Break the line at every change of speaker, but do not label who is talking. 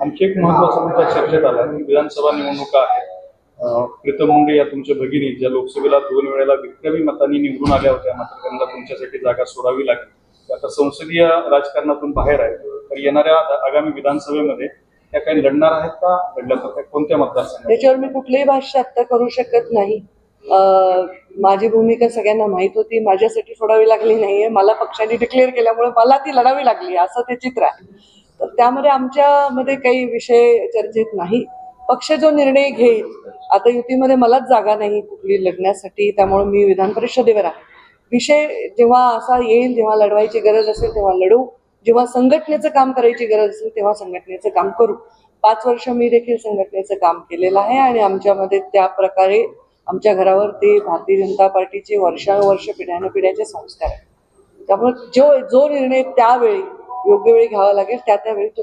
आणखी एक महत्त्वाचा मुद्दा चर्चेत आला की विधानसभा निवडणुका आहेत. प्रीतम मुंडे या तुमच्या भगिनी ज्या लोकसभेला दोन वेळेला विक्रमी मतांनी निवडून आल्या होत्या. मात्र त्यांना तुमच्यासाठी जागा सोडावी लागली. आता संसदीय राजकारणातून बाहेर आहेत. तर येणाऱ्या आगामी विधानसभेमध्ये त्या काही लढणार आहेत का? लढल्या तर कोणत्या मतदारसंघात?
त्याच्यावर मी कुठलंही भाष्य आत्ता करू शकत नाही. माझी भूमिका सगळ्यांना माहीत होती. माझ्यासाठी सोडावी लागली नाहीये. मला पक्षाने डिक्लेअर केल्यामुळे मला ती लढावी लागली. असं ते चित्र आहे. तर त्यामध्ये आमच्यामध्ये काही विषय चर्चेत नाही. पक्ष जो निर्णय घेईल आता युतीमध्ये मलाच जागा नाही कुठली लढण्यासाठी त्यामुळे मी विधान परिषदेवर आहे. विषय जेव्हा असा येईल जेव्हा लढवायची गरज असेल तेव्हा लढू. जेव्हा संघटनेचं काम करायची गरज असेल तेव्हा संघटनेचं काम करू. पाच वर्ष मी देखील संघटनेचं काम केलेलं आहे आणि आमच्यामध्ये त्या प्रकारे आमच्या घरावर ते भारतीय जनता पार्टीचे वर्षानुवर्ष पिढ्यानपिढ्याचे संस्कार आहेत. त्यामुळे जो जो निर्णय त्यावेळी योग्य वेळी घ्यावा लागेल त्या त्यावेळी तो